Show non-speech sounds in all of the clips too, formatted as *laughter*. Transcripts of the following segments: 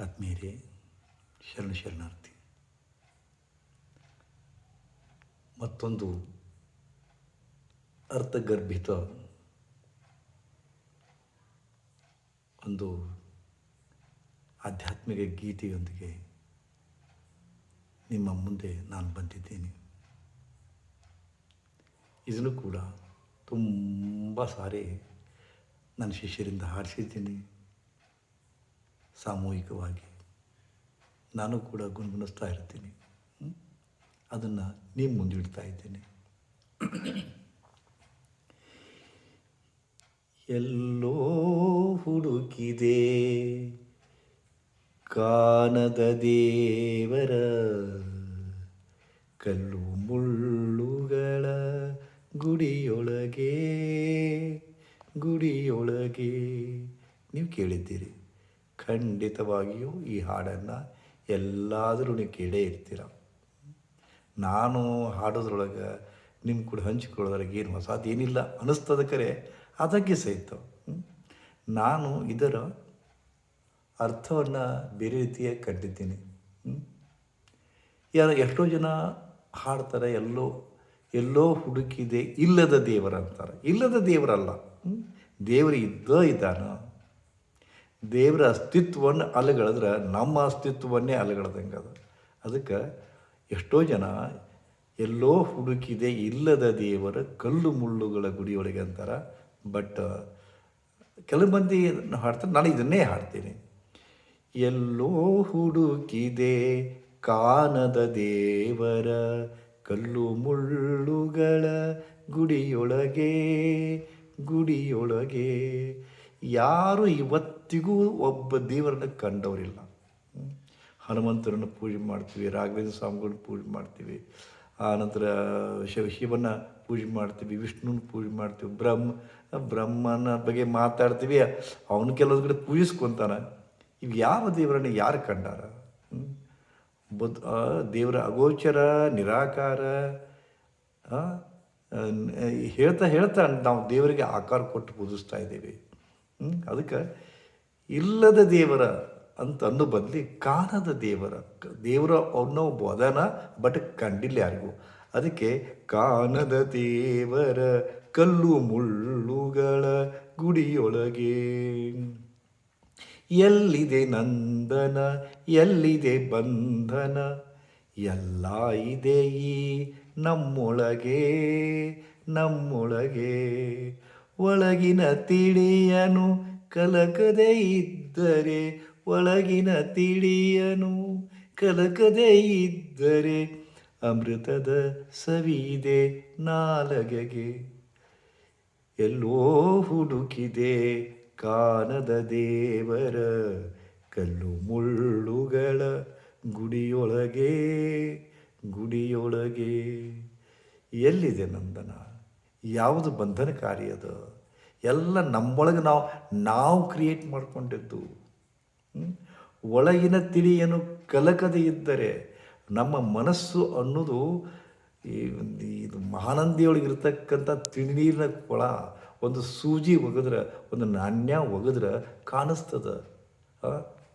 ಆತ್ಮೀಯರೇ, ಶರಣ ಶರಣಾರ್ಥಿ. ಮತ್ತೊಂದು ಅರ್ಥಗರ್ಭಿತ ಒಂದು ಆಧ್ಯಾತ್ಮಿಕ ಗೀತೆಯೊಂದಿಗೆ ನಿಮ್ಮ ಮುಂದೆ ನಾನು ಬಂದಿದ್ದೇನೆ. ಇದನ್ನು ಕೂಡ ತುಂಬ ಸಾರಿ ನನ್ನ ಶಿಷ್ಯರಿಂದ ಹಾಡಿಸಿದ್ದೀನಿ. ಸಾಮೂಹಿಕವಾಗಿ. ನಾನು ಕೂಡ ಗುಣಗುಣಿಸ್ತಾ ಇರ್ತೀನಿ. ಅದನ್ನು ನೀವು ಮುಂದಿಡ್ತಾ ಇದ್ದೀನಿ. ಎಲ್ಲೋ ಹುಡುಕಿದೆ ಕಾನದ ದೇವರ ಕಲ್ಲು ಮುಳ್ಳುಗಳ ಗುಡಿಯೊಳಗೆ ಗುಡಿಯೊಳಗೆ. ನೀವು ಕೇಳಿದ್ದೀರಿ. ಖಂಡಿತವಾಗಿಯೂ ಈ ಹಾಡನ್ನು ಎಲ್ಲಾದರೂ ನೀವು ಕೇಳೇ ಇರ್ತೀರ ನಾನು ಹಾಡೋದ್ರೊಳಗೆ ನಿಮ್ಮ ಕೂಡ ಹಂಚಿಕೊಳ್ಳೋದ್ರಾಗ ಏನು ಹೊಸದೇನಿಲ್ಲ ಅನ್ನಿಸ್ತದ ಅದಕ್ಕೆ ಸಹಿತ. ನಾನು ಇದರ ಅರ್ಥವನ್ನು ಬೇರೆ ರೀತಿಯಾಗಿ ಕಂಡಿದ್ದೀನಿ ಯಾರು ಎಷ್ಟೋ ಜನ ಹಾಡ್ತಾರೆ, ಎಲ್ಲೋ ಎಲ್ಲೋ ಹುಡುಕಿದೆ, ಇಲ್ಲದ ದೇವರ ಅಂತಾರೆ ಇಲ್ಲದ ದೇವರಲ್ಲ. ದೇವರು ಇದ್ದ ಇದ್ದಾನ ದೇವರ ಅಸ್ತಿತ್ವವನ್ನು ಅಲಗಳೆದ್ರೆ ನಮ್ಮ ಅಸ್ತಿತ್ವವನ್ನೇ ಅಲಗಳ್ದಂಗೆ ಅದು. ಅದಕ್ಕೆ ಎಷ್ಟೋ ಜನ ಎಲ್ಲೋ ಹುಡುಕಿದೆ ಇಲ್ಲದ ದೇವರ ಕಲ್ಲು ಮುಳ್ಳುಗಳ ಗುಡಿಯೊಳಗೆ ಅಂತಾರೆ. ಬಟ್ ಕೆಲವು ಮಂದಿ ಹಾಡ್ತಾರೆ, ನಾನು ಇದನ್ನೇ ಹಾಡ್ತೀನಿ. ಎಲ್ಲೋ ಹುಡುಕಿದೆ ಕಾನದ ದೇವರ ಕಲ್ಲು ಮುಳ್ಳುಗಳ ಗುಡಿಯೊಳಗೆ ಗುಡಿಯೊಳಗೆ ಯಾರು ಇವತ್ತಿಗೂ ಒಬ್ಬ ದೇವರನ್ನು ಕಂಡವರಿಲ್ಲ ಹನುಮಂತರನ್ನ ಪೂಜೆ ಮಾಡ್ತೀವಿ, ರಾಘವೇಂದ್ರ ಸ್ವಾಮಿಗಳನ್ನ ಪೂಜೆ ಮಾಡ್ತೀವಿ ಆನಂತರ ಶಿವ ಶಿವನ ಪೂಜೆ ಮಾಡ್ತೀವಿ, ವಿಷ್ಣುನ ಪೂಜೆ ಮಾಡ್ತೀವಿ, ಬ್ರಹ್ಮ, ಬ್ರಹ್ಮನ ಬಗ್ಗೆ ಮಾತಾಡ್ತೀವಿ, ಅವನ ಕೆಲವೊಂದು ಕಡೆ ಪೂಜಿಸ್ಕೊತಾನೆ ಇವು ಯಾವ ದೇವರನ್ನ ಯಾರು ಕಂಡಾರ? ಬುದ್ಧ ದೇವರ ಅಗೋಚರ, ನಿರಾಕಾರ ಹೇಳ್ತಾ ಹೇಳ್ತಾ ನಾವು ದೇವರಿಗೆ ಆಕಾರ ಕೊಟ್ಟು ಪೂಜಿಸ್ತಾ ಇದ್ದೀವಿ? ಅದಕ್ಕೆ ಇಲ್ಲದ ದೇವರ ಅಂತ ಅನ್ನು ಬದಲಿ ಕಾಣದ ದೇವರ ದೇವರ ಅನ್ನೋ ಬೋಧನ ಬಟ್ ಕಂಡಿಲ್ಲ ಯಾರಿಗೂ. ಅದಕ್ಕೆ ಕಾಣದ ದೇವರ ಕಲ್ಲು ಮುಳ್ಳುಗಳ ಗುಡಿಯೊಳಗೆ. ಎಲ್ಲಿದೆ ನಂದನ, ಎಲ್ಲಿದೆ ಬಂಧನ, ಎಲ್ಲ ಇದೆ ಈ ನಮ್ಮೊಳಗೆ ನಮ್ಮೊಳಗೆ. ಒಳಗಿನ ತಿಳಿಯನು, ಕಲಕದೆ ಇದ್ದರೆ ಒಳಗಿನ ತಿಳಿಯನು, ಕಲಕದೆ ಇದ್ದರೆ ಅಮೃತದ ಸವಿದೆ ನಾಲಗೆಗೆ. ಎಲ್ಲೋ ಹುಡುಕಿದೆ ಕಾನದ ದೇವರ, ಕಲ್ಲು ಮುಳ್ಳುಗಳ ಗುಡಿಯೊಳಗೆ ಗುಡಿಯೊಳಗೆ. ಎಲ್ಲಿದೆ ನಂದನ? ಯಾವುದು ಬಂಧನಕಾರಿ ಅದು ಎಲ್ಲ ನಮ್ಮೊಳಗೆ ನಾವು ನಾವು ಕ್ರಿಯೇಟ್ ಮಾಡಿಕೊಂಡಿದ್ದು? ಒಳಗಿನ ತಿಳಿಯನ್ನು ಕಲಕದೇ ಇದ್ದರೆ ನಮ್ಮ ಮನಸ್ಸು ಅನ್ನೋದು ಈ ಇದು ಮಹಾನಂದಿಯೊಳಗೆ ಇರತಕ್ಕಂಥ ತಿಳಿನೀರಿನ ಕೊಳ, ಒಂದು ಸೂಜಿ ಒಗೆದ್ರೆ, ಒಂದು ನಾಣ್ಯ ಒಗೆದ್ರೆ ಕಾಣಿಸ್ತದ.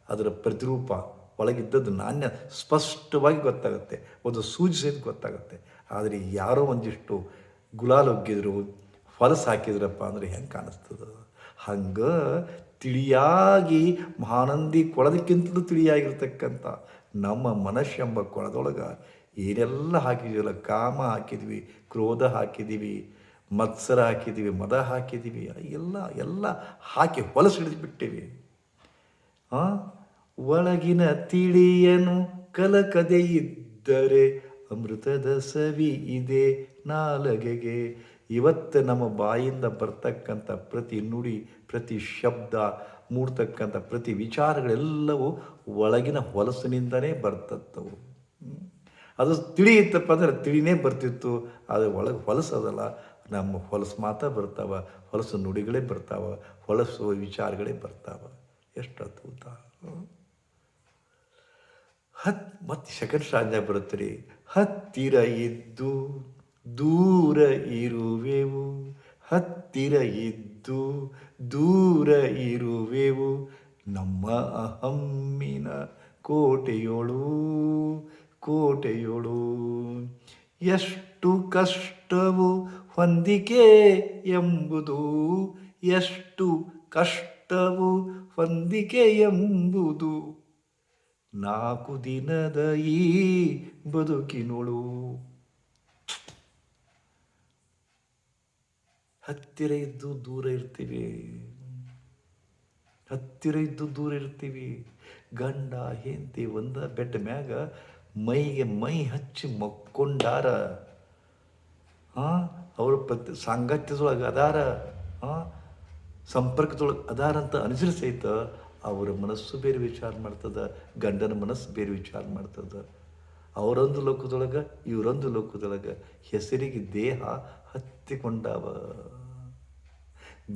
ಅದರ ಪ್ರತಿರೂಪ ಒಳಗಿದ್ದದ್ದು ನಾಣ್ಯ ಸ್ಪಷ್ಟವಾಗಿ ಗೊತ್ತಾಗುತ್ತೆ. ಒಂದು ಸೂಜಿ ಸಹಿತ ಗೊತ್ತಾಗುತ್ತೆ. ಆದರೆ ಯಾರೋ ಒಂದಿಷ್ಟು ಗುಲಾಲ್ ಒಗ್ಗಿದ್ರು ಹೊಲಸು ಹಾಕಿದ್ರಪ್ಪ ಅಂದ್ರೆ ಹೆಂಗೆ ಕಾಣಿಸ್ತದ? ಹಂಗೆ ತಿಳಿಯಾಗಿ ಮಹಾನಂದಿ ಕೊಳದಕ್ಕಿಂತಲೂ ತಿಳಿಯಾಗಿರ್ತಕ್ಕಂಥ ನಮ್ಮ ಮನಸ್ಸೆಂಬ ಕೊಳದೊಳಗೆ ಏನೆಲ್ಲ ಹಾಕಿದೀವಲ್ಲ? ಕಾಮ ಹಾಕಿದ್ವಿ, ಕ್ರೋಧ ಹಾಕಿದ್ದೀವಿ ಮತ್ಸರ ಹಾಕಿದ್ದೀವಿ ಮದ ಹಾಕಿದ್ದೀವಿ ಎಲ್ಲ ಎಲ್ಲ ಹಾಕಿ ಹೊಲಸು ಹಿಡಿದ್ಬಿಟ್ಟಿವಿ. ಆ? ಒಳಗಿನ ತಿಳಿಯನು ಕಲಕದೆ ಇದ್ದರೆ ಅಮೃತದ ಸವಿ ಇದೆ ನಾಲಗೆಗೆ. ಇವತ್ತು ನಮ್ಮ ಬಾಯಿಂದ ಬರ್ತಕ್ಕಂಥ ಪ್ರತಿ ನುಡಿ, ಪ್ರತಿ ಶಬ್ದ, ಮೂಡ್ತಕ್ಕಂಥ ಪ್ರತಿ ವಿಚಾರಗಳೆಲ್ಲವೂ ಒಳಗಿನ ಹೊಲಸಿನಿಂದನೇ ಬರ್ತತ್ತವು. ಅದು ತಿಳಿಯಿತ್ತಪ್ಪ ಅಂದ್ರೆ ತಿಳಿನೇ ಬರ್ತಿತ್ತು. ಅದು ಒಳಗೆ ಹೊಲಸದಲ್ಲ. ನಮ್ಮ ಹೊಲಸು ಮಾತ್ರ ಬರ್ತಾವ. ಹೊಲಸು ನುಡಿಗಳೇ ಬರ್ತಾವ. ಹೊಲಸು ವಿಚಾರಗಳೇ ಬರ್ತಾವ. ಎಷ್ಟು ಅದ್ಭುತ. ಹತ್ ಮತ್ತೆ ಸೆಕೆಂಡ್ ಸಾಧನೆ ಬರುತ್ತೆ ರೀ ಹತ್ತಿರ ಇದ್ದು ದೂರ ಇರುವೆವು, ಹತ್ತಿರ ಇದ್ದು ದೂರ ಇರುವೆವು, ನಮ್ಮ ಅಹಮ್ಮಿನ ಕೋಟೆಯೋಳು, ಕೋಟೆಯೊಳು. ಎಷ್ಟು ಕಷ್ಟವು ಹೊಂದಿಕೆ ಎಂಬುದು, ಎಷ್ಟು ಕಷ್ಟವು ಹೊಂದಿಕೆ ಎಂಬುದು. ನಾಲ್ಕು ದಿನದ ಈ ಬದುಕಿನೋಳು ಹತ್ತಿರ ಇದ್ದು ದೂರ ಇರ್ತೀವಿ. ಹತ್ತಿರ ಇದ್ದು ದೂರ ಇರ್ತೀವಿ. ಗಂಡ, ಹೆಂಡತಿ ಒಂದ ಬೆಟ್ಟ ಮ್ಯಾಗ ಮೈಗೆ ಮೈ ಹಚ್ಚಿ ಮಕ್ಕೊಂಡಾರ ಹಾಂ ಅವ್ರ ಪತ್ ಸಾಂಗತ್ಯದೊಳಗೆ ಅದಾರ ಹಾಂ ಸಂಪರ್ಕದೊಳಗೆ ಅದಾರ ಅಂತ ಸಹಿತ ಅವರ ಮನಸ್ಸು ಬೇರೆ ವಿಚಾರ ಮಾಡ್ತದ, ಗಂಡನ ಮನಸ್ಸು ಬೇರೆ ವಿಚಾರ ಮಾಡ್ತದ. ಅವರೊಂದು ಲೋಕದೊಳಗೆ, ಇವರೊಂದು ಲೋಕದೊಳಗೆ, ಹೆಸರಿಗೆ ದೇಹ ಹತ್ತಿಕೊಂಡಾವ?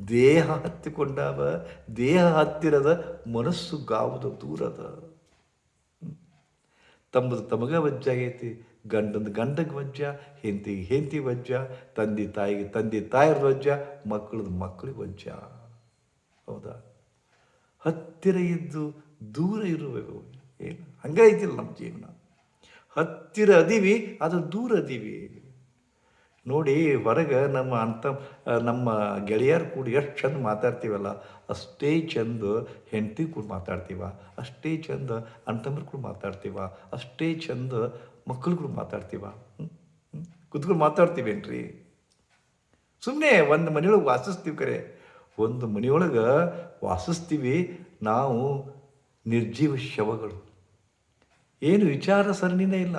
ದೇಹ ಹತ್ತಿಕೊಂಡಾವ? ದೇಹ ಹತ್ತಿರದ ಮನಸ್ಸು ಗಾವದ ದೂರದ ತಮ್ಮದು ತಮಗ ವಜ್ಜ ಆಗೈತಿ, ಗಂಡಂದು ಗಂಡಗೆ ವಜ್ಜ ಹೆಂತಿಗೆ ಹೆಂತಿ ವಜ್ಜ, ತಂದೆ ತಾಯಿಗೆ ತಂದೆ ತಾಯಿರ ವಜ್ಜ, ಮಕ್ಕಳದು ಮಕ್ಕಳಿಗೆ ವಜ್ಜ. ಹೌದಾ? ಹತ್ತಿರ ಇದ್ದು ದೂರ ಇರುವೆವು ಏನು? ಹಂಗೈತಿಲ್ಲ ನಮ್ಮ ಜೀವನ. ಹತ್ತಿರ ಅದೀವಿ ಅದು ದೂರ ಅದೀವಿ. ನೋಡಿ ಹೊರಗೆ ನಮ್ಮ ಅಂತ ನಮ್ಮ ಗೆಳೆಯರು ಕೂಡ ಎಷ್ಟು ಚಂದ ಮಾತಾಡ್ತೀವಲ್ಲ, ಅಷ್ಟೇ ಚಂದ ಹೆಂಡತಿ ಕೂಡ ಮಾತಾಡ್ತೀವ, ಅಷ್ಟೇ ಚಂದ ಅಣ್ತಂಬ್ರು ಕೂಡ ಮಾತಾಡ್ತೀವ, ಅಷ್ಟೇ ಚಂದ ಮಕ್ಕಳು ಕೂಡ ಮಾತಾಡ್ತೀವ ಕುತ್ಕೊಂಡು ಮಾತಾಡ್ತೀವೇನ್ರಿ? ಸುಮ್ಮನೆ ಒಂದು ಮನೆಯೊಳಗೆ ವಾಸಿಸ್ತೀವಿ ಕರೆ, ಒಂದು ಮನೆಯೊಳಗೆ ವಾಸಿಸ್ತೀವಿ ನಾವು ನಿರ್ಜೀವ ಶವಗಳು. ಏನು ವಿಚಾರ ಸರಣಿನೇ ಇಲ್ಲ.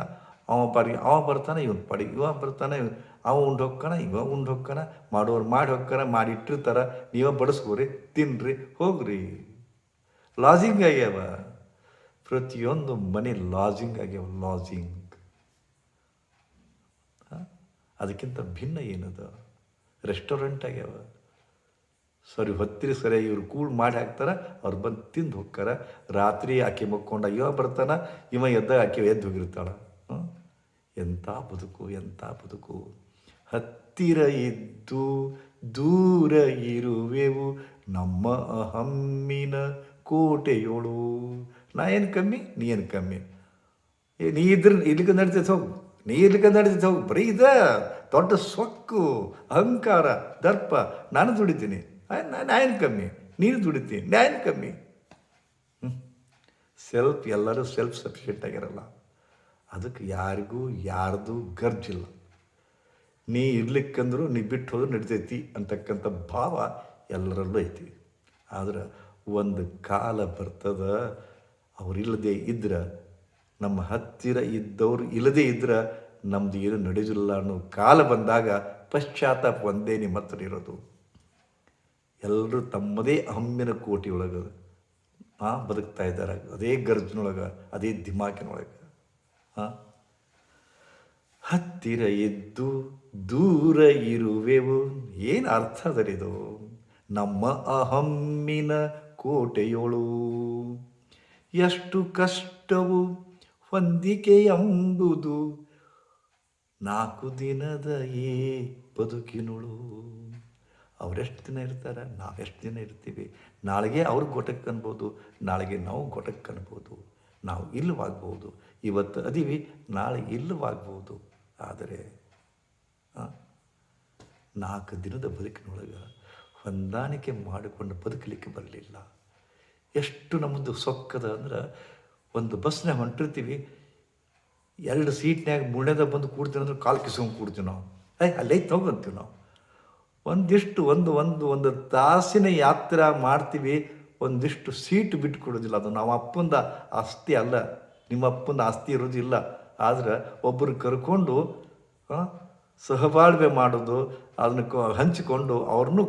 ಅವ ಪರಿ, ಅವ ಬರ್ತಾನೆ, ಇವನು ಪಡಿ, ಇವ ಬರ್ತಾನೆ ಅವ ಉಂಡು ಹೊಕ್ಕಣ, ಇವ ಉಂಡು ಹೊಕ್ಕಣ, ಮಾಡೋರು ಮಾಡಿ ಹೊಕ್ಕಣ, ಮಾಡಿ ಇಟ್ಟಿರ್ತಾರ, ನೀವ ಬಡಿಸ್ಕೋರಿ, ತಿನ್ರಿ, ಹೋಗ್ರಿ. ಲಾಜಿಂಗ್ ಆಗ್ಯಾವ. ಪ್ರತಿಯೊಂದು ಮನೆ ಲಾಜಿಂಗ್ ಆಗ್ಯಾವ ಲಾಜಿಂಗ್ ಅದಕ್ಕಿಂತ ಭಿನ್ನ ಏನದ? ರೆಸ್ಟೋರೆಂಟ್ ಆಗ್ಯಾವ. ಸರಿ ಹೊತ್ತಿರಿ ಸರಿ ಇವ್ರು ಕೂಲ್ ಮಾಡಿ ಹಾಕ್ತಾರ, ಅವ್ರು ಬಂದು ತಿಂದು ಹೋಗ್ತಾರ ರಾತ್ರಿ ಆಕೆ ಮಕ್ಕೊಂಡ ಇವ ಬರ್ತಾನ, ಇವ ಎದ್ದ ಆಕೆ ಎದ್ದು ಹೋಗಿರ್ತಾಳ? ಎಂಥ ಬದುಕು ಎಂಥ ಬದುಕು. ಹತ್ತಿರ ಇದ್ದು ದೂರ ಇರುವೆವು. ನಮ್ಮ ಅಹಮ್ಮಿನ ಕೋಟೆಯೋಳು. ನಾ ಏನು ಕಮ್ಮಿ? ನೀ ಏನು ಕಮ್ಮಿ? ಏ, ನೀ ಇದ್ರ ಇಲ್ಲಿಗೆ ನಡೀತೈತೆ ಹೋಗು. ನೀ ಇಲ್ಲಿಗೆ ನಡೀತೈತೆ ಹೋಗು. ಬರೀ ಇದ. ದೊಡ್ಡ ಸೊಕ್ಕು, ಅಹಂಕಾರ, ದರ್ಪ. ನಾನು ದುಡಿತೀನಿ. ನಾ ಏನು ಕಮ್ಮಿ? ನೀನು ದುಡಿತೀನಿ ನಾ ಏನು ಕಮ್ಮಿ? ಸೆಲ್ಫ್ ಎಲ್ಲರೂ ಸೆಲ್ಫ್ ಸಫಿಷಿಯೆಂಟ್ ಆಗಿರಲ್ಲ. ಅದಕ್ಕೆ ಯಾರಿಗೂ ಯಾರ್ದು ಗರ್ಜಿಲ್ಲ. ನೀ ಇರ್ಲಿಕ್ಕಂದ್ರೂ ನೀ ಬಿಟ್ಟು ಹೋದ್ರೆ ನಡಿತೈತಿ ಅಂತಕ್ಕಂಥ ಭಾವ ಎಲ್ಲರಲ್ಲೂ ಐತಿ. ಆದ್ರೆ ಒಂದು ಕಾಲ ಬರ್ತದ ಅವರಿಲ್ಲದೆ ಇದ್ರೆ, ನಮ್ಮ ಹತ್ತಿರ ಇದ್ದವ್ರು ಇಲ್ಲದೇ ಇದ್ರೆ ನಮ್ದು ಏನು ನಡೆದಿಲ್ಲ ಅನ್ನೋ ಕಾಲ ಬಂದಾಗ ಪಶ್ಚಾತ್ತಾಪ ಒಂದೇ ನಿಮ್ಮ ಹತ್ರ ಇರೋದು. ಎಲ್ಲರೂ ತಮ್ಮದೇ ಹಮ್ಮಿನ ಒಳಗೆ ಹಾಂ ಬದುಕ್ತಾ ಇದ್ದಾರೆ. ಅದೇ ಗರ್ಜನೊಳಗೆ, ಅದೇ ದಿಮಾಕಿನೊಳಗೆ. ಹಾಂ ಹತ್ತಿರ ಇದ್ದು ದೂರ ಇರುವೆವು. ಏನು ಅರ್ಥ ಅದರಿದು? ನಮ್ಮ ಅಹಮ್ಮಿನ ಕೋಟೆಯೊಳು. ಎಷ್ಟು ಕಷ್ಟವು ಹೊಂದಿಕೆ ಎಂಬುದು ನಾಲ್ಕು ದಿನದ ಏ ಬದುಕಿನೊಳು. ಅವರೆಷ್ಟು ದಿನ ಇರ್ತಾರೆ? ನಾವೆಷ್ಟು ದಿನ ಇರ್ತೀವಿ. ನಾಳೆಗೆ ಅವ್ರ ಗೊಟಕ್ಕೆ ಅನ್ಬೋದು, ನಾಳೆಗೆ ನಾವು ಗೊಟಕ್ಕೆ ಅನ್ಬೋದು. ನಾವು ಇಲ್ಲವಾಗ್ಬೋದು. ಇವತ್ತು ಅದೀವಿ, ನಾಳೆ ಇಲ್ಲವಾಗ್ಬೋದು. ಆದರೆ ನಾಲ್ಕು ದಿನದ ಬದುಕಿನೊಳಗೆ ಹೊಂದಾಣಿಕೆ ಮಾಡಿಕೊಂಡು ಬದುಕಲಿಕ್ಕೆ ಬರಲಿಲ್ಲ. ಎಷ್ಟು ನಮ್ಮದು ಸೊಕ್ಕದ ಅಂದ್ರೆ ಒಂದು ಬಸ್ನಾಗ ಹೊಂಟಿರ್ತೀವಿ, ಎರಡು ಸೀಟ್ನಾಗ ಮುಳ್ಳೆದ ಬಂದು ಕೂಡ್ತೀವಿ ಅಂದ್ರೆ ಕಾಲು ಕಿಸ್ಕೊಂಡು ಕೂಡ್ತೀವಿ ನಾವು. ಅಯ್ಯ ಅಲ್ಲೇ ತಗೊಂತೀವಿ ನಾವು. ಒಂದಿಷ್ಟು ಒಂದು ಒಂದು ಒಂದು ತಾಸಿನ ಯಾತ್ರೆ ಮಾಡ್ತೀವಿ, ಒಂದಿಷ್ಟು ಸೀಟ್ ಬಿಟ್ಟು ಕೊಡೋದಿಲ್ಲ ಅದು ನಮ್ಮ ಅಪ್ಪಂದ ಆಸ್ತಿ ಅಲ್ಲ, ನಿಮ್ಮ ಅಪ್ಪಂದ ಆಸ್ತಿ ಇರೋದಿಲ್ಲ. ಆದ್ರೆ ಒಬ್ಬರು ಕರ್ಕೊಂಡು ಸಹಬಾಳ್ವೆ ಮಾಡೋದು, ಅದನ್ನು ಹಂಚಿಕೊಂಡು ಅವ್ರನ್ನೂ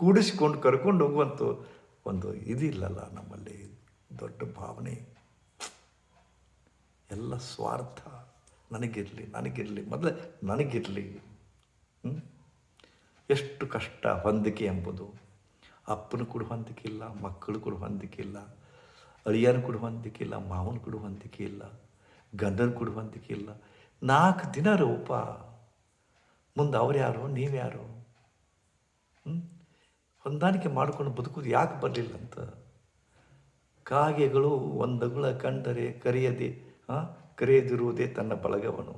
ಕೂಡಿಸಿಕೊಂಡು ಕರ್ಕೊಂಡು ಹೋಗುವಂಥ ಒಂದು ಇದಿಲ್ಲಲ್ಲ ನಮ್ಮಲ್ಲಿ ದೊಡ್ಡ ಭಾವನೆ. ಎಲ್ಲ ಸ್ವಾರ್ಥ ನನಗಿರಲಿ ನನಗಿರಲಿ, ಮೊದಲೇ ನನಗಿರಲಿ? ಎಷ್ಟು ಕಷ್ಟ ಹೊಂದಿಕೆ ಎಂಬುದು. ಅಪ್ಪನ ಕೂಡ ಹೊಂದಿಕೆ ಇಲ್ಲ, ಮಕ್ಕಳು ಕೂಡ ಹೊಂದಿಕೆ ಇಲ್ಲ, ಅಳಿಯನ ಕೂಡ ಹೊಂದಿಕೆ ಇಲ್ಲ, ಮಾವನ ಕೂಡ ಹೊಂದಿಕೆ ಇಲ್ಲ, ಗಂಡನ ಕೂಡ ಹೊಂದಿಕೆ ಇಲ್ಲ. ನಾಲ್ಕು ದಿನ ರೂಪ ಮುಂದೆ ಅವ್ರು ಯಾರು ನೀವ್ಯಾರು ಹೊಂದಾಣಿಕೆ ಮಾಡ್ಕೊಂಡು ಬದುಕೋದು ಯಾಕೆ ಬರಲಿಲ್ಲ ಅಂತ? ಕಾಗೆಗಳು ಒಂದಗುಳ ಕಂಡರೆ ಕರೆಯದೆ ಕರೆಯದಿರುವುದೇ ತನ್ನ ಬಳಗವನು.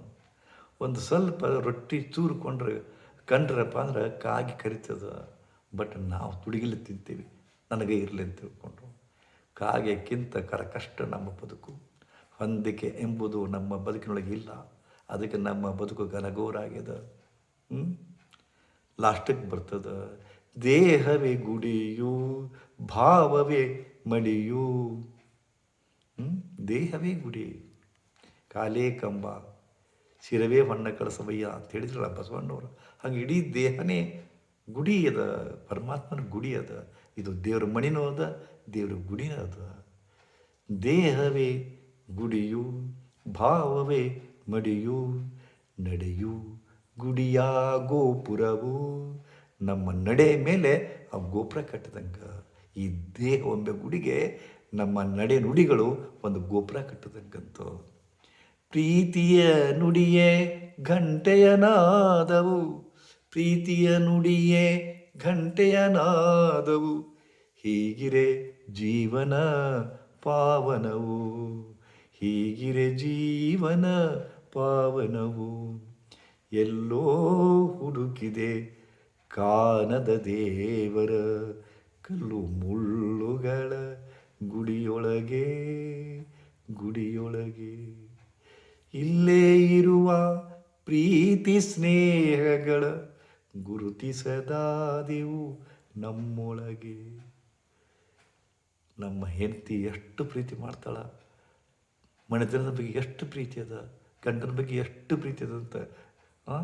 ಒಂದು ಸ್ವಲ್ಪ ರೊಟ್ಟಿ ಚೂರು ಕೊಂಡ್ರೆ ಕಂಡ್ರಪ್ಪ ಅಂದ್ರೆ ಕಾಗಿ ಕರಿತದ. ಬಟ್ ನಾವು ತುಡಿಗಿಲಿ ತಿಂತೀವಿ. ನನಗೆ ಇರಲಿ ಅಂತ ತಿಳ್ಕೊಂಡು ಕಾಗೆಕ್ಕಿಂತ ಕರಕಷ್ಟ ನಮ್ಮ ಬದುಕು. ಹೊಂದಿಕೆ ಎಂಬುದು ನಮ್ಮ ಬದುಕಿನೊಳಗೆ ಇಲ್ಲ. ಅದಕ್ಕೆ ನಮ್ಮ ಬದುಕು ಘನಘೋರಾಗ್ಯದ ಹ್ಞೂ ಲಾಸ್ಟಿಗೆ ಬರ್ತದ, ದೇಹವೇ ಗುಡಿಯು, ಭಾವವೇ ಮಡಿಯು? ದೇಹವೇ ಗುಡಿ. ಕಾಲೇ ಕಂಬ, ಶಿರವೇ ಹೊನ್ನ ಕಳಸವಯ್ಯ ಅಂತ ಹೇಳಿದ್ರಲ್ಲ ಬಸವಣ್ಣವರು. ಹಂಗೆ ಇಡೀ ದೇಹನೇ ಗುಡಿ ಅದ, ಪರಮಾತ್ಮನ ಗುಡಿ ಅದ. ಇದು ದೇವ್ರ ಮಣಿನೂ ಅದ, ದೇವ್ರ ಗುಡಿನೂ ಅದ. ದೇಹವೇ ಗುಡಿಯು, ಭಾವವೇ ಮಡಿಯು, ನಡೆಯು. ಗುಡಿಯ ಗೋಪುರವು ನಮ್ಮ ನಡೆ ಮೇಲೆ ಆ ಗೋಪುರ ಕಟ್ಟದಂಗ. ಈ ದೇಹ ಒಂಬೆ ಗುಡಿಗೆ ನಮ್ಮ ನಡೆ ನುಡಿಗಳು ಒಂದು ಗೋಪುರ ಕಟ್ಟದಂಗಂತು. ಪ್ರೀತಿಯ ನುಡಿಯೇ ಘಂಟೆಯ ನಾದವು ಪ್ರೀತಿಯ ನುಡಿಯೇ ಘಂಟೆಯ ನಾದವು ಹೀಗಿರೆ ಜೀವನ ಪಾವನವು. ಹೀಗಿರೆ ಜೀವನ ಪಾವನವು. ಎಲ್ಲೋ ಹುಡುಕಿದೆ ಕಾನದ ದೇವರ ಕಲ್ಲು ಮುಳ್ಳುಗಳ ಗುಡಿಯೊಳಗೆ ಗುಡಿಯೊಳಗೆ. ಇಲ್ಲೇ ಇರುವ ಪ್ರೀತಿ ಸ್ನೇಹಗಳ ಗುರುತಿಸದಾದೆವು ನಮ್ಮೊಳಗೆ. ನಮ್ಮ ಹೆಂಡತಿ ಎಷ್ಟು ಪ್ರೀತಿ ಮಾಡ್ತಾಳ, ಮನೆತನದ ಬಗ್ಗೆ ಎಷ್ಟು ಪ್ರೀತಿ ಅದ, ಗಂಡನ ಬಗ್ಗೆ ಎಷ್ಟು ಪ್ರೀತಿ ಅದ ಅಂತ ಆ?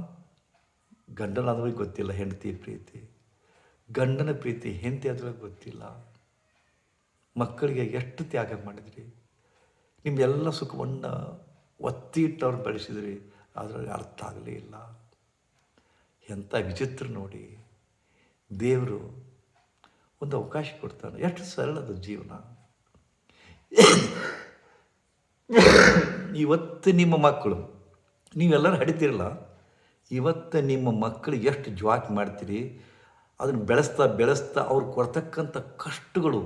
ಗಂಡನ ಅದ್ರ ಗೊತ್ತಿಲ್ಲ, ಹೆಂಡತಿ ಪ್ರೀತಿ. ಗಂಡನ ಪ್ರೀತಿ, ಹೆಂಡತಿ ಅದ್ರ ಗೊತ್ತಿಲ್ಲ. ಮಕ್ಕಳಿಗೆ ಎಷ್ಟು ತ್ಯಾಗ ಮಾಡಿದ್ರಿ? ನಿಮ್ಮೆಲ್ಲ ಸುಖವನ್ನು ಒತ್ತಿ ಇಟ್ಟು ಅವ್ರು ಬೆಳೆಸಿದ್ರಿ, ಅದರಲ್ಲಿ ಅರ್ಥ ಆಗಲೇ ಇಲ್ಲ. ಎಂಥ ವಿಚಿತ್ರ ನೋಡಿ. ದೇವರು ಒಂದು ಅವಕಾಶ ಕೊಡ್ತಾನೆ. ಎಷ್ಟು ಸರಳದ ಜೀವನ. *coughs* ಇವತ್ತು ನಿಮ್ಮ ಮಕ್ಕಳು, ನೀವೆಲ್ಲರೂ ಹಡಿತೀರಲ್ಲ? ಇವತ್ತು ನಿಮ್ಮ ಮಕ್ಕಳು ಎಷ್ಟು ಜ್ವಾಕ್ ಮಾಡ್ತೀರಿ? ಅದನ್ನು ಬೆಳೆಸ್ತಾ ಬೆಳೆಸ್ತಾ ಅವ್ರು ಕೊಡ್ತಕ್ಕಂಥ ಕಷ್ಟಗಳು,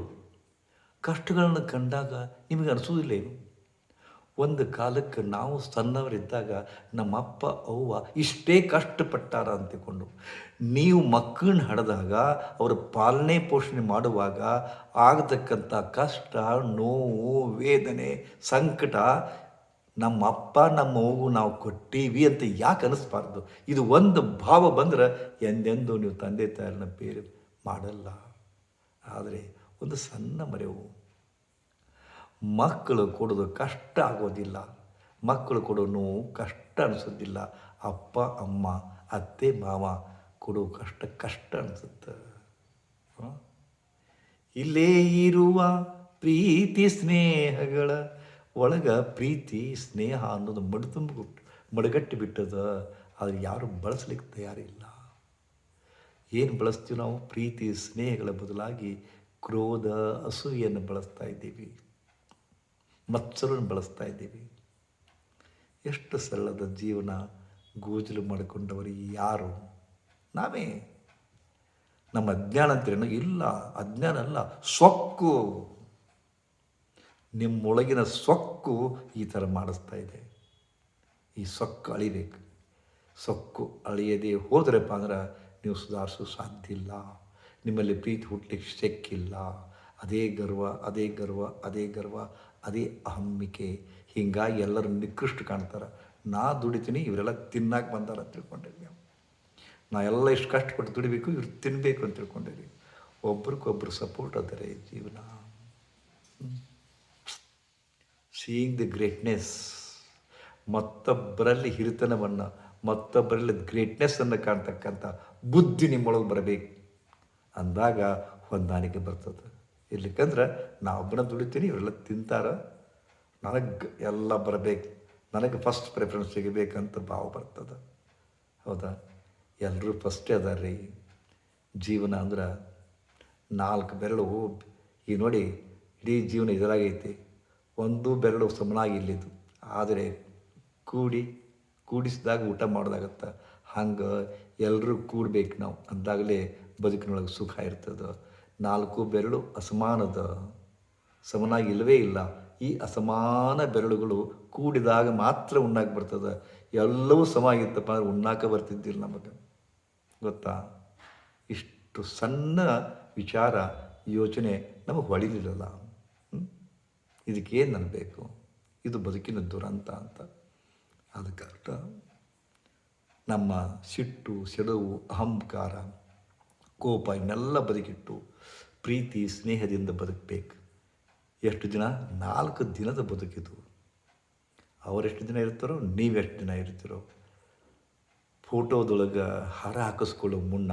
ಕಷ್ಟಗಳನ್ನು ಕಂಡಾಗ ನಿಮಗೆ ಅನಿಸೋದಿಲ್ಲ ಏನು? ಒಂದು ಕಾಲಕ್ಕೆ ನಾವು ಸಣ್ಣವರಿದ್ದಾಗ ನಮ್ಮಪ್ಪ, ಅವ್ವ ಇಷ್ಟೇ ಕಷ್ಟಪಟ್ಟಾರ ಅಂತಿಕೊಂಡು ನೀವು ಮಕ್ಕಳನ್ನ ಹಡೆದಾಗ, ಅವರ ಪಾಲನೆ ಪೋಷಣೆ ಮಾಡುವಾಗ ಆಗತಕ್ಕಂಥ ಕಷ್ಟ, ನೋವು, ವೇದನೆ, ಸಂಕಟ ನಮ್ಮ ಅಪ್ಪ, ನಮ್ಮ ಅವ್ವಗೂ ನಾವು ಕೊಟ್ಟೀವಿ ಅಂತ ಯಾಕೆ ಅನಿಸ್ಬಾರ್ದು? ಇದು ಒಂದು ಭಾವ ಬಂದ್ರೆ ಎಂದೆಂದೂ ನೀವು ತಂದೆ ತಾಯಿನ ಬೇರೆ ಮಾಡಲ್ಲ. ಆದರೆ ಒಂದು ಸಣ್ಣ ಮರೆವು. ಮಕ್ಕಳು ಕೊಡೋದು ಕಷ್ಟ ಆಗೋದಿಲ್ಲ. ಮಕ್ಕಳು ಕೊಡೋ ನೋವು ಕಷ್ಟ ಅನಿಸೋದಿಲ್ಲ. ಅಪ್ಪ, ಅಮ್ಮ, ಅತ್ತೆ, ಮಾವ ಕೊಡೋ ಕಷ್ಟ ಕಷ್ಟ ಅನಿಸುತ್ತೆ? ಇಲ್ಲೇ ಇರುವ ಪ್ರೀತಿ ಸ್ನೇಹಗಳ ಒಳಗ ಪ್ರೀತಿ, ಸ್ನೇಹ ಅನ್ನೋದು ಮಡುತುಂಬ ಮಡಗಟ್ಟಿ ಬಿಟ್ಟದ, ಆದರೆ ಯಾರು ಬಳಸ್ಲಿಕ್ಕೆ ತಯಾರಿಲ್ಲ. ಏನು ಬಳಸ್ತೀವಿ ನಾವು? ಪ್ರೀತಿ, ಸ್ನೇಹಗಳ ಬದಲಾಗಿ ಕ್ರೋಧ, ಅಸೂಯೆಯನ್ನು ಬಳಸ್ತಾ ಇದ್ದೀವಿ. ಮತ್ಸರನ್ನು ಬಳಸ್ತಾ ಇದ್ದೀವಿ. ಎಷ್ಟು ಸರಳದ ಜೀವನ ಗೂಜಲು ಮಾಡಿಕೊಂಡವರು ಯಾರು? ನಾವೇ. ನಮ್ಮ ಅಜ್ಞಾನ ಅಂತೀರೇನು ಇಲ್ಲ. ಅಜ್ಞಾನ ಅಲ್ಲ, ಸೊಕ್ಕು. ನಿಮ್ಮೊಳಗಿನ ಸೊಕ್ಕು ಈ ಥರ ಮಾಡಿಸ್ತಾ ಇದೆ. ಈ ಸೊಕ್ಕು ಅಳಿಬೇಕು. ಸೊಕ್ಕು ಅಳಿಯದೆ ಹೋದ್ರಪ್ಪ ಅಂದ್ರೆ ನೀವು ಸುಧಾರಿಸೋ ಸಾಧ್ಯ ಇಲ್ಲ. ನಿಮ್ಮಲ್ಲಿ ಪ್ರೀತಿ ಹುಟ್ಟಲಿಕ್ಕೆ ಶಕ್ಕಿಲ್ಲ ಅದೇ ಗರ್ವ ಅದೇ ಗರ್ವ ಅದೇ ಗರ್ವ, ಅದೇ ಅಹಮ್ಮಿಕೆ ಹೀಗಾಗಿ ಎಲ್ಲರೂ ನಿಕೃಷ್ಟ ಕಾಣ್ತಾರೆ. ನಾ ದುಡಿತೀನಿ, ಇವರೆಲ್ಲ ತಿನ್ನಕ್ಕೆ ಬಂದಾರ ಅಂತ ನೀವು ನಾ ಎಲ್ಲ ಇಷ್ಟು ಕಷ್ಟಪಟ್ಟು ದುಡಿಬೇಕು, ಇವ್ರು ತಿನ್ನಬೇಕು ಅಂತ ತಿಳ್ಕೊಂಡಿರಿ ಒಬ್ರಿಗೊಬ್ರು ಸಪೋರ್ಟ್ ಅದರೆ ಜೀವನ. ಸೀಯಿಂಗ್ ದಿ ಗ್ರೇಟ್ನೆಸ್ ಮತ್ತೊಬ್ಬರಲ್ಲಿ ಹಿರಿತನವನ್ನು, ಮತ್ತೊಬ್ಬರಲ್ಲಿ ಗ್ರೇಟ್ನೆಸ್ಸನ್ನು ಕಾಣ್ತಕ್ಕಂಥ ಬುದ್ಧಿ ನಿಮ್ಮೊಳಗೆ ಬರಬೇಕು ಅಂದಾಗ ಹೊಂದಾಣಿಕೆ ಬರ್ತದೆ. ಇರ್ಲಿಕ್ಕಂದ್ರೆ ನಾ ಒಬ್ಬನ ದುಡಿತೀನಿ, ಇವರೆಲ್ಲ ತಿಂತಾರ, ನನಗೆ ಎಲ್ಲ ಬರಬೇಕು, ನನಗೆ ಫಸ್ಟ್ ಪ್ರಿಫರೆನ್ಸ್ ಸಿಗಬೇಕಂತ ಭಾವ ಬರ್ತದೆ. ಹೌದಾ? ಎಲ್ಲರೂ ಫಸ್ಟೇ ಅದಾರ ರೀ ಜೀವನ ಅಂದ್ರೆ ನಾಲ್ಕು ಬೆರಳು, ಈ ನೋಡಿ ಇಡೀ ಜೀವನ ಇದರಾಗೈತಿ. ಒಂದು ಬೆರಳು ಸಮನಾಗಿ ಇಲ್ಲಿದ್ದು. ಆದರೆ ಕೂಡಿ, ಕೂಡಿಸಿದಾಗ ಊಟ ಮಾಡೋದಾಗತ್ತೆ. ಹಂಗೆ ಎಲ್ಲರೂ ಕೂಡ್ಬೇಕು ನಾವು. ಅಂದಾಗಲೇ ಬದುಕಿನೊಳಗೆ ಸುಖ ಇರ್ತದೆ. ನಾಲ್ಕು ಬೆರಳು ಅಸಮಾನದ. ಸಮನಾಗಿ ಇಲ್ಲವೇ ಇಲ್ಲ. ಈ ಅಸಮಾನ ಬೆರಳುಗಳು ಕೂಡಿದಾಗ ಮಾತ್ರ ಉಣ್ಣಾಕೆ ಬರ್ತದೆ. ಎಲ್ಲವೂ ಸಮ ಆಗಿತ್ತಪ್ಪ ಅಂದ್ರೆ ಉಣ್ಣಾಕ ಬರ್ತಿದ್ದಿಲ್ಲ ನಮಗೆ. ಗೊತ್ತಾ? ಇಷ್ಟು ಸಣ್ಣ ವಿಚಾರ ಯೋಚನೆ ನಮಗೆ ಹೊಳಿಲಿಲ್ಲಲ್ಲ. ಹ್ಮ್? ಇದಕ್ಕೇನು ಬೇಕು? ಇದು ಬದುಕಿನ ದುರಂತ ಅಂತ. ಅದಕ್ಕರ್ಥ ನಮ್ಮ ಸಿಟ್ಟು ಸೆಡವು ಅಹಂಕಾರ, ಕೋಪ ಇನ್ನೆಲ್ಲ ಬದುಕಿಟ್ಟು ಪ್ರೀತಿ, ಸ್ನೇಹದಿಂದ ಬದುಕಬೇಕು. ಎಷ್ಟು ದಿನ? ನಾಲ್ಕು ದಿನದ ಬದುಕಿದು. ಅವರೆಷ್ಟು ದಿನ ಇರ್ತಾರೋ? ನೀವೆಷ್ಟು ದಿನ ಇರ್ತೀರೋ? ಫೋಟೋದೊಳಗೆ ಹಾರ ಹಾಕಿಸ್ಕೊಳ್ಳೋ ಮುನ್ನ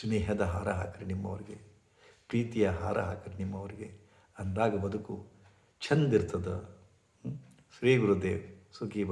ಸ್ನೇಹದ ಹಾರ ಹಾಕ್ರಿ ನಿಮ್ಮವ್ರಿಗೆ. ಪ್ರೀತಿಯ ಹಾರ ಹಾಕ್ರಿ ನಿಮ್ಮವರಿಗೆ ಅಂದಾಗ ಬದುಕು ಚಂದ ಇರ್ತದ ಹ್ಮ್? ಶ್ರೀ ಗುರುದೇವ್ ಸುಖಿ.